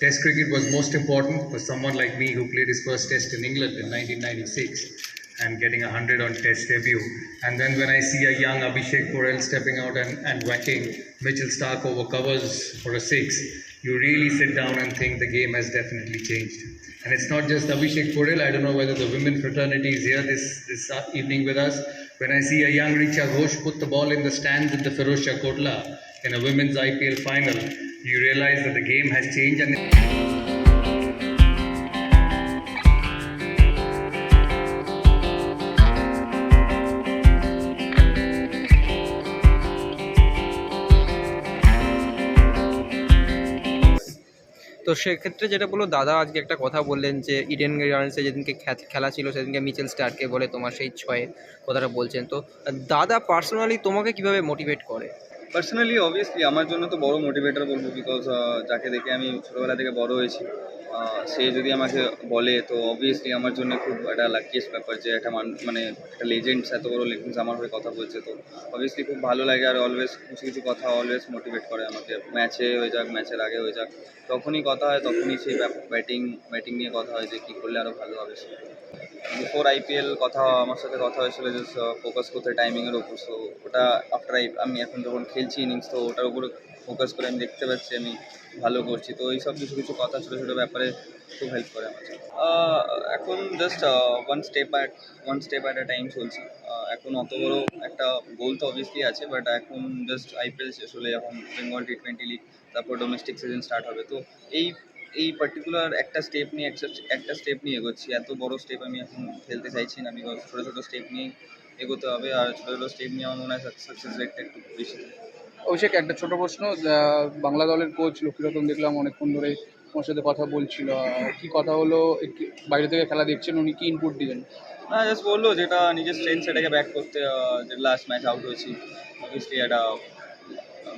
Test cricket was most important for someone like me who played his first test in England in 1996 and getting 100 on test debut. And then when I see a young Abhishek Porel stepping out and, and whacking Mitchell Stark over covers for a six, you really sit down and think the game has definitely changed. And it's not just Abhishek Porel. I don't know whether the women fraternity is here this, this uh, evening with us. When I see a young Richa Ghosh put the ball in the stands at the Ferozshah Kotla in a women's IPL final, you realize that the game has changed and তো সেক্ষেত্রে যেটা বলল, দাদা আজকে একটা কথা বললেন যে ইডেন গার্ডেন্সে যেদিনকে খেলা ছিল, সেদিনকে মিচেল স্টারকে বলে তোমার সেই ছয়ে কথাটা বলছেন। তো দাদা পার্সোনালি তোমাকে কীভাবে মোটিভেট করে? পার্সোনালি অবভিয়াসলি আমার জন্য তো বড় মোটিভেটর বলব বিকজ যাকে দেখে আমি ছোটোবেলা থেকে বড় হয়েছি সে যদি আমাকে বলে, তো অবভিয়াসলি আমার জন্য খুব একটা লাকিয়েস্ট ব্যাপার যে একটা মান একটা লেজেন্ডস এত বড় লেজেন্ডস আমার হয়ে কথা বলছে। তো অবভিয়াসলি খুব ভালো লাগে আর অলওয়েজ কিছু কিছু কথা অলওয়েজ মোটিভেট করে আমাকে। ম্যাচে হয়ে যাক ম্যাচের আগে হয়ে যাক তখনই কথা হয় তখনই সেই ব্যাটিং ব্যাটিং নিয়ে কথা হয় যে কী করলে আরও ভালো হবে বিফোর আইপিএল কথা, আমার সাথে কথা হয়েছিল যে ফোকাস করতে টাইমিংয়ের ওপর সো ওটা আফটার আই আমি এখন যখন খেলছি ইনিংস তো ওটার উপরে ফোকাস করে আমি দেখতে পাচ্ছি, আমি ভালো করছি। তো এইসব কিছু কিছু কথা ছোটো ছোটো ব্যাপারে খুব হেল্প করে আমার এখন just one step at one step at a time চলছি। এখন অত বড় একটা গোল তো অবভিয়াসলি আছে বাট এখন জাস্ট আইপিএল শেষ হলে, এখন বেঙ্গল টি টোয়েন্টি লিগ তারপর ডোমেস্টিক সিজন স্টার্ট হবে। তো এই এই পার্টিকুলার একটা স্টেপ নিয়ে একটা একটা স্টেপ নিয়ে এগোচ্ছি। এত বড় স্টেপ আমি এখন ফেলতে চাইছি না। বিকজ ছোটো ছোটো স্টেপ নিয়ে এগোতে হবে। আর ছোটো ছোটো স্টেপ নিয়ে আমার মনে হয় সাকসেস রেটটা একটু বেশি। অভিষেক একটা ছোট প্রশ্ন বাংলা দলের কোচ লক্ষ্মীরতন দেখলাম অনেকক্ষণ ধরে তোমার সাথে কথা বলছিল। কি কথা হলো? একটু বাইরে থেকে খেলা দেখছেন উনি কি ইনপুট দিলেন না জাস্ট বলল যেটা নিজের স্ট্রেংথ সেটাকে ব্যাক করতে যে লাস্ট ম্যাচ আউট হয়েছি। অবভিয়াসলি একটা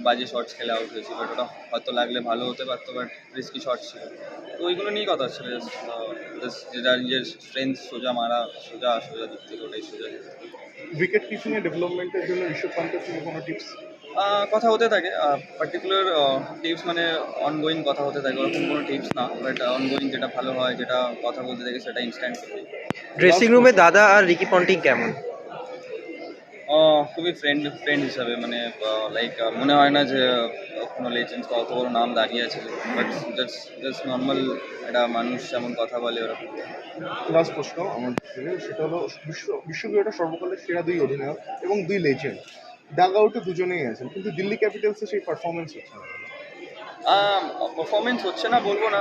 বাজে শর্টস খেলে আউট হয়েছি বাট ওটা হয়তো লাগলে ভালো হতে পারতো বাট রিস্কি শর্ট ছিল। তো ওইগুলো নিয়েই কথা হচ্ছিল জাস্ট যেটা নিজের স্ট্রেংথ সোজা মারা সোজা সোজা দিক থেকে ওটাই সোজা। উইকেট কিপিংয়ে ডেভেলপমেন্টের জন্য ঋষভ পান্তের থেকে কোনো টিপস আহ, কথা হতে থাকে পার্টিকুলার টিপস মানে অনগোয়িং কথা হতে থাকে ওরকম কোনো টিপস না বাট অনগোয়িং যেটা ভালো হয় যেটা কথা বলতে থাকে সেটা ইনস্ট্যান্ট ড্রেসিং রুমে দাদা আর রিকি পন্টিং কেমন? খুবই ফ্রেন্ড ফ্রেন্ড হিসাবে মানে লাইক মনে হয় না যে কোনো লেজেন্ডস বা অত বড় নাম দাঁড়িয়ে আছে বাট জাস্ট জাস্ট নর্মাল একটা মানুষ যেমন কথা বলে ওরকম। লাস্ট প্রশ্ন আমার থেকে, সেটা হলো বিশ্ব বিশ্ববিদ্যালয়ের সর্বকালের সেরা দুই অধিনায়ক এবং দুই লেজেন্ড ডাগ আউটে দুজনেই আছেন কিন্তু দিল্লি ক্যাপিটালসে সেই পারফরমেন্স হচ্ছে না। পারফরমেন্স হচ্ছে না বলব না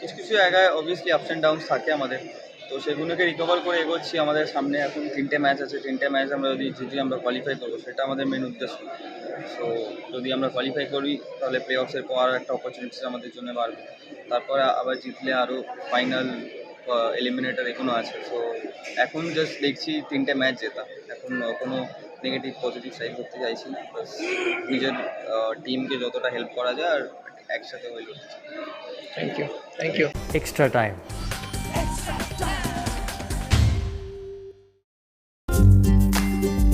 কিছু কিছু জায়গায় অবভিয়াসলি আপস অ্যান্ড ডাউনস থাকে আমাদের। তো সেগুলোকে রিকভার করে এগোচ্ছি। আমাদের সামনে এখন তিনটে ম্যাচ আছে। তিনটে ম্যাচ আমরা যদি জিতি আমরা কোয়ালিফাই করব সেটা আমাদের মেন উদ্দেশ্য। সো যদি আমরা কোয়ালিফাই করি তাহলে প্লে অফসের পর একটা অপরচুনিটিস আমাদের জন্য বাড়বে। তারপরে আবার জিতলে আরও ফাইনাল এলিমিনেটার এখনও আছে। সো এখন জাস্ট দেখছি তিনটে ম্যাচ জেতা। এখন কোনো নেগেটিভ পজিটিভ সাইড করতে চাইছি না। বাস নিজের টিমকে যতটা হেল্প করা যায় আর একসাথে হয়ে। Thank you thank you extra time.